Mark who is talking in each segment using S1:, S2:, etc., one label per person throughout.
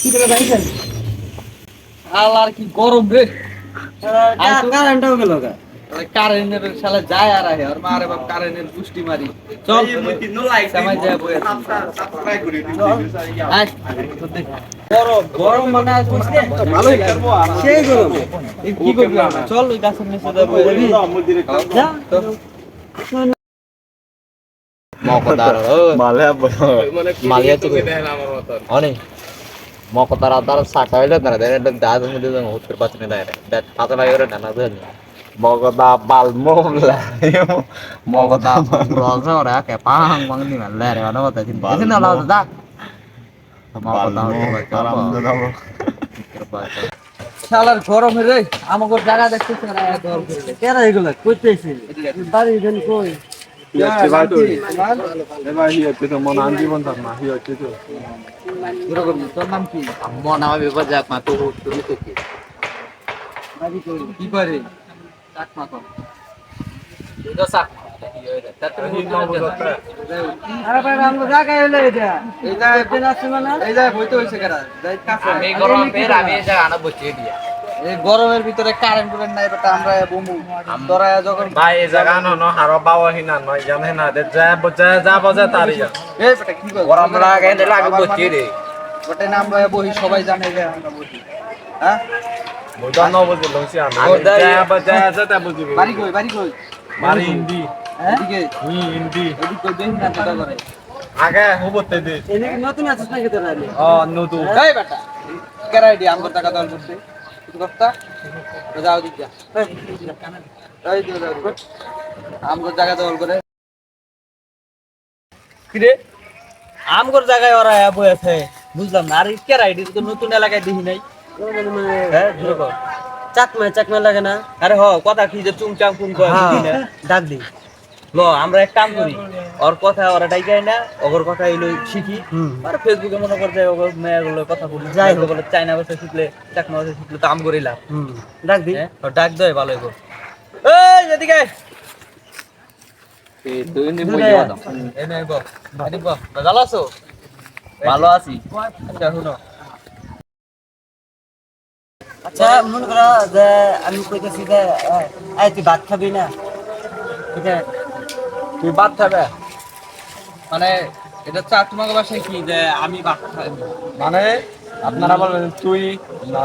S1: কি করে
S2: আর কি গরম রে।
S1: কারেন্টটাও গেল গা।
S2: কারেন্টের শালা যায় আর আহে আর মারে বাপ কারেন্টের পুষ্টি মারি। চল সামাই যায় বই গরম গরম মানে আজ বুঝলি?
S1: ভালোই সেই গরম।
S2: কি করবি? চল ওই গাছের নিচে যাব।
S1: যা
S3: মালিয়া তো অনেক। মকদার আদার সাকা হইলে না দেন এটা দাদ মধ্যে দেন উত্তর পাচনে দেয় দেখ পাতা লাগে রে না দেন মগদা বালমোলা মগদা রোজা ওরা কে পাং পাং নি মালে রে না বতা চিন বাসে না লাও দা মগদা
S2: শালার গরম রে আমাকে জায়গা দেখতেছ না গরম করে
S1: কেরা এগুলা কইতেছি বাড়ি দেন কই
S2: এরকম তোর নাম কি
S3: আম্মা নামে বিপদ যাক মা তো তুমি তো কি
S2: কি পারে চাকমা কম
S3: তো সাক
S1: আরে ভাই আমরা জায়গায় হইল এটা
S2: এই জায়গায়
S1: আছে মানে
S2: এই জায়গায় বইতে হইছে কেরা যাই কাছে
S3: আমি গরম পের আমি যা আনা বসিয়ে দিয়া
S2: এই গরমের ভিতরে কারেন্ট কুরেন্ট নাই বেটা আমরা বমু। তোরা যখন
S4: ভাই এই জায়গা ন ন হার বাবা হিনা নয় জানে না দে যা বজা যা বজা তারি যা।
S2: এই বেটা কি কর
S3: গরম লাগে দিলে আমি বসিয়ে দে
S2: বেটা না আমরা বহি সবাই জানে যে আমরা বহি। হ্যাঁ?
S4: বুঝা ন বুঝে লংসি আমি যা বজা যা তা বুঝি
S2: বাড়ি কই বাড়ি কই?
S4: মারি হিন্দি
S2: হ্যাঁ? এদিকে?
S4: হি হিন্দি
S2: এদিকে কই দেখি না তোটা করে
S4: আগে হবতে দে
S1: এনে কি নতুন আছিস নাকি তোরা?
S4: ও নতু
S2: এই বেটা কেরা আইডি আমগো টাকা দল করতে কথা যাও দিক। যা জায়গা করে।
S1: কিরে? আমগর জায়গায় ওরা বই আছে বুঝলাম না। আর কেরা আইডি তো নতুন এলাকায় দেখি নাই। হ্যাঁ চাকমা চাকমা লাগে না। আরে হ কথা কি যে চুং চাং পুং ডাক দি। ল আমরা এক কাম করি। ওর কথা ওরা ডাইকাই না ওর কথা এলো শিখি। আর ফেসবুকে মনে কর যে ওর মেয়েগুলো কথা বলি যাই হোক। বলে চাইনা ভাষা শিখলে চাকমা ভাষা শিখলে তো আম করিলাম ডাক দি। ডাক দে ভালো হইব। এই এদিকে
S2: ভালো আছি? আচ্ছা শুনো।
S1: আচ্ছা মনে করো যে আমি কইতেছি যে তুই ভাত খাবি না? ঠিক আছে।
S2: তুই ভাত খাবে? মানে এটা চা তোমাকে বাসায় কি যে আমি ভাত খাই?
S4: মানে আপনারা বলবেন তুই না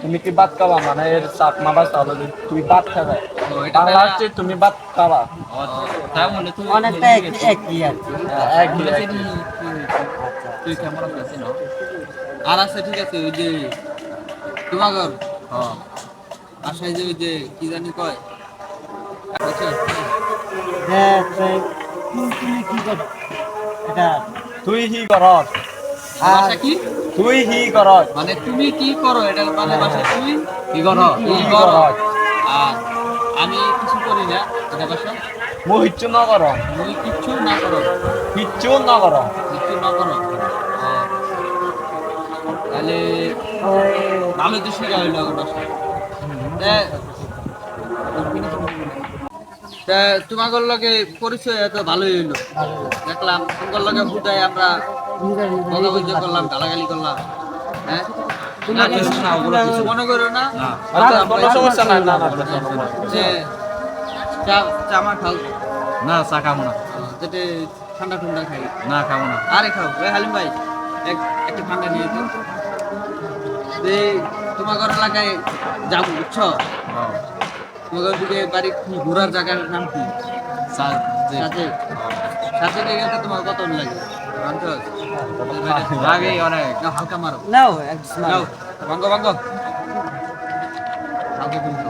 S4: তুমি কি বাদ খাবা? মানে এর সাত মা বাস তাহলে যে তুই বাদ খাবে। বাংলা
S2: তারা-
S4: হচ্ছে তুমি বাদ খাবা।
S2: মানে
S1: অনেকটা একই আর কি।
S4: একই
S2: তুই কেমন আছিস আর আছে ঠিক আছে ওই যে তোমাগর হ্যাঁ আশায় যে ওই যে কি জানি কয়?
S1: হ্যাঁ তুমি কি করো? এটা
S4: তুই হি করস।
S2: ভাষা কি?
S4: তুই হি করস।
S2: মানে তুমি কি করো? এটা মানে ভাষা তুমি
S3: কি করো?
S2: কি করো? আর আমি কিছু করি না এটা ভাষা
S4: মু হিচ্ছু ন কর।
S2: তুমি কিচ্ছু না করো?
S4: হিচ্ছু ন কর।
S2: কিচ্ছু না করো? হ্যাঁ। তাহলে ভালো তো শিখা হইল ভাষা। তা- তোমাদের লগে পরিচয় এত ভালোই হইল। দেখলাম তোমাদের লগে বুঝাই আমরা বকাবকি করলাম গালাগালি করলাম হ্যাঁ? মনে করো না?
S4: আচ্ছা সমস্যা না না
S2: যে চা খাও।
S3: না চা খাব না।
S2: যেটা ঠান্ডা ঠান্ডা খাই।
S3: না খাব না।
S2: আরে খাও ভাই হালিম ভাই এক একটা ঠান্ডা নিয়ে তো তোমার ঘর এলাকায় যাব বুঝছ? দিকে বাড়ি কি ঘোরার জায়গার নাম কি? সাথে সাথে তো তোমার কত লাগে?
S3: লাগে অনেক।
S2: হালকা মারো।
S1: নাও
S2: যাও ভাঙ্গো ভাঙ্গো হালকা কিন্তু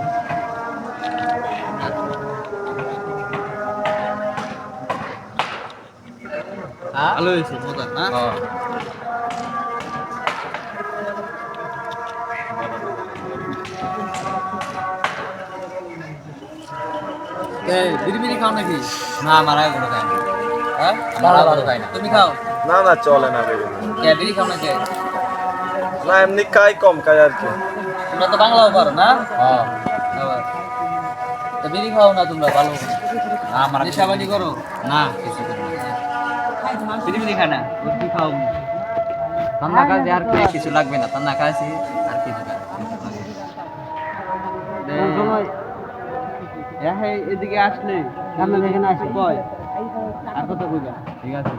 S2: ভালো হয়েছে মজা না? বিড়ি বিড়ি খাও নাকি?
S3: না আমার আগে কোনো খাই না।
S2: হ্যাঁ?
S3: আমার আগে খাই না।
S2: তুমি খাও।
S4: না না চলে না
S2: কে বিড়ি খাও নাকি?
S4: না এমনি খাই কম খাই আর কি।
S2: তোমরা তো বাংলাও পারো না?
S3: হ্যাঁ।
S2: তা বিড়ি খাও না তোমরা ভালো।
S3: না আমার আগে-
S2: করো?
S3: না কিছু করি।
S2: বিড়ি বিড়ি খায় না? কি খাও।
S3: ঠান্ডা কাছে আর কিছু লাগবে না ঠান্ডা কাছে আর কিছু লাগবে
S2: হ্যাঁ এদিকে আসলে। সামনে এখানে আসি কয়? আর কত কইবা।
S3: ঠিক আছে।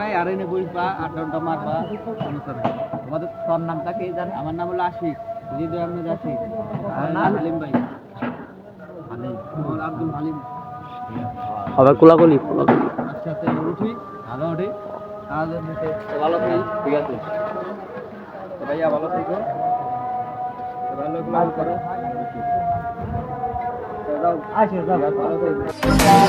S2: নাই আর এনে বইবা আট ঘণ্টা মারবা সমস্যা নাই।
S3: তোমাদের তোর নামটা কি জানো?
S2: আমার নাম হলো আশিক হৃদয় আহমেদ আশিক? হালিম ভাই। হালিম আব্দুল হালিম।
S1: আবার কোলাকুলি
S2: আচ্ছা আচ্ছা উঠি ভালো উঠি। মুখে ভালো থাকি
S3: ঠিক আছে।
S2: তো ভাইয়া ভালো থেকো। ভালো করো আসো যাও ভালো থেকো